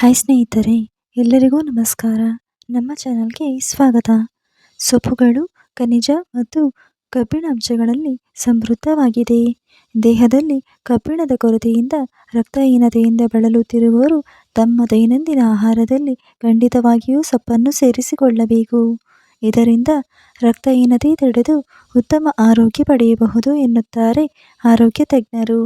Hi ಸ್ನೇಹಿತರೆ, ಎಲ್ಲರಿಗೂ ನಮಸ್ಕಾರ. ನಮ್ಮ ಚಾನಲ್ಗೆ ಸ್ವಾಗತ. ಸೊಪ್ಪುಗಳು, ಖನಿಜ ಮತ್ತು ಕಬ್ಬಿಣಾಂಶಗಳಲ್ಲಿ ಸಮೃದ್ಧವಾಗಿದೆ. ದೇಹದಲ್ಲಿ ಕಬ್ಬಿಣದ ಕೊರತೆಯಿಂದ ರಕ್ತಹೀನತೆಯಿಂದ ಬಳಲುತ್ತಿರುವವರು ತಮ್ಮ ದೈನಂದಿನ ಆಹಾರದಲ್ಲಿ ಖಂಡಿತವಾಗಿಯೂ ಸೊಪ್ಪನ್ನು ಸೇರಿಸಿಕೊಳ್ಳಬೇಕು. ಇದರಿಂದ ರಕ್ತಹೀನತೆ ತಡೆದು ಉತ್ತಮ ಆರೋಗ್ಯ ಪಡೆಯಬಹುದು ಎನ್ನುತ್ತಾರೆ ಆರೋಗ್ಯ ತಜ್ಞರು.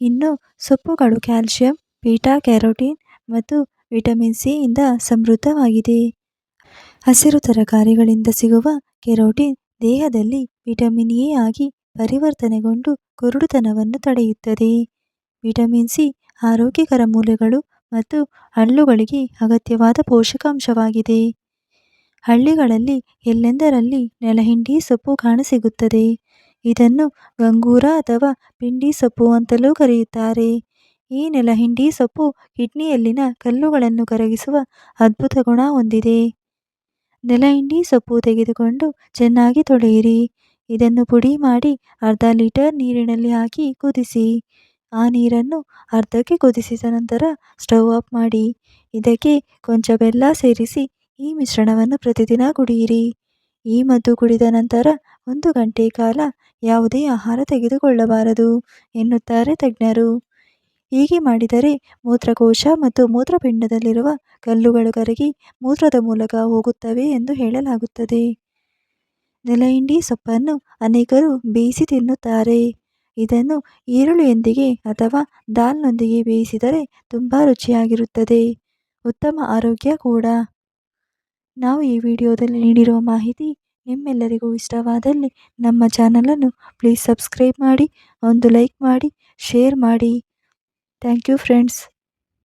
ಇನ್ನು ಸೊಪ್ಪುಗಳು ಕ್ಯಾಲ್ಶಿಯಂ ಬೀಟಾ, ಕ್ಯಾರೋಟಿನ್ ಮತ್ತು ವಿಟಮಿನ್ ಸಿ ಇಂದ ಸಮೃದ್ಧವಾಗಿದೆ. ಹಸಿರು ತರಕಾರಿಗಳಿಂದ ಸಿಗುವ ಕೆರೋಟಿನ್ ದೇಹದಲ್ಲಿ ವಿಟಮಿನ್ ಎ ಆಗಿ ಪರಿವರ್ತನೆಗೊಂಡು ಕುರುಡುತನವನ್ನು ತಡೆಯುತ್ತದೆ. ವಿಟಮಿನ್ ಸಿ ಆರೋಗ್ಯಕರ ಮೂಳೆಗಳು ಮತ್ತು ಹಳ್ಳುಗಳಿಗೆ ಅಗತ್ಯವಾದ ಪೋಷಕಾಂಶವಾಗಿದೆ. ಹಳ್ಳಿಗಳಲ್ಲಿ ಎಲ್ಲೆಂದರಲ್ಲಿ ನೆಲಹಿಂಡಿ ಸೊಪ್ಪು ಕಾಣಸಿಗುತ್ತದೆ. ಇದನ್ನು ಗಂಗೂರ ಅಥವಾ ಪಿಂಡಿ ಸೊಪ್ಪು ಅಂತಲೂ ಕರೆಯುತ್ತಾರೆ. ಈ ನೆಲಹಿಂಡಿ ಸೊಪ್ಪು ಕಿಡ್ನಿಯಲ್ಲಿನ ಕಲ್ಲುಗಳನ್ನು ಕರಗಿಸುವ ಅದ್ಭುತ ಗುಣ ಹೊಂದಿದೆ. ನೆಲಹಿಂಡಿ ಸೊಪ್ಪು ತೆಗೆದುಕೊಂಡು ಚೆನ್ನಾಗಿ ತೊಳೆಯಿರಿ. ಇದನ್ನು ಪುಡಿ ಮಾಡಿ ಅರ್ಧ ಲೀಟರ್ ನೀರಿನಲ್ಲಿ ಹಾಕಿ ಕುದಿಸಿ. ಆ ನೀರನ್ನು ಅರ್ಧಕ್ಕೆ ಕುದಿಸಿದ ನಂತರ ಸ್ಟವ್ ಆಫ್ ಮಾಡಿ. ಇದಕ್ಕೆ ಕೊಂಚ ಬೆಲ್ಲ ಸೇರಿಸಿ ಈ ಮಿಶ್ರಣವನ್ನು ಪ್ರತಿದಿನ ಕುಡಿಯಿರಿ. ಈ ಮದ್ದು ಕುಡಿದ ನಂತರ ಒಂದು ಗಂಟೆ ಕಾಲ ಯಾವುದೇ ಆಹಾರ ತೆಗೆದುಕೊಳ್ಳಬಾರದು, ಎನ್ನುತ್ತಾರೆ ತಜ್ಞರು. ಹೀಗೆ ಮಾಡಿದರೆ ಮೂತ್ರಕೋಶ ಮತ್ತು ಮೂತ್ರಪಿಂಡದಲ್ಲಿರುವ ಕಲ್ಲುಗಳು ಕರಗಿ ಮೂತ್ರದ ಮೂಲಕ ಹೋಗುತ್ತವೆ ಎಂದು ಹೇಳಲಾಗುತ್ತದೆ. ನೆಲಹಿಂಡಿ ಸೊಪ್ಪನ್ನು ಅನೇಕರು ಬೇಯಿಸಿ ತಿನ್ನುತ್ತಾರೆ. ಇದನ್ನು ಈರುಳ್ಳಿಯೊಂದಿಗೆ ಅಥವಾ ದಾಲ್ನೊಂದಿಗೆ ಬೇಯಿಸಿದರೆ ತುಂಬ ರುಚಿಯಾಗಿರುತ್ತದೆ. ಉತ್ತಮ ಆರೋಗ್ಯ ಕೂಡ. ನಾವು ಈ ವಿಡಿಯೋದಲ್ಲಿ ನೀಡಿರುವ ಮಾಹಿತಿ ನಿಮ್ಮೆಲ್ಲರಿಗೂ ಇಷ್ಟವಾದಲ್ಲಿ ನಮ್ಮ ಚಾನಲನ್ನು ಪ್ಲೀಸ್ ಸಬ್ಸ್ಕ್ರೈಬ್ ಮಾಡಿ, ಒಂದು ಲೈಕ್ ಮಾಡಿ, ಶೇರ್ ಮಾಡಿ. Thank you friends.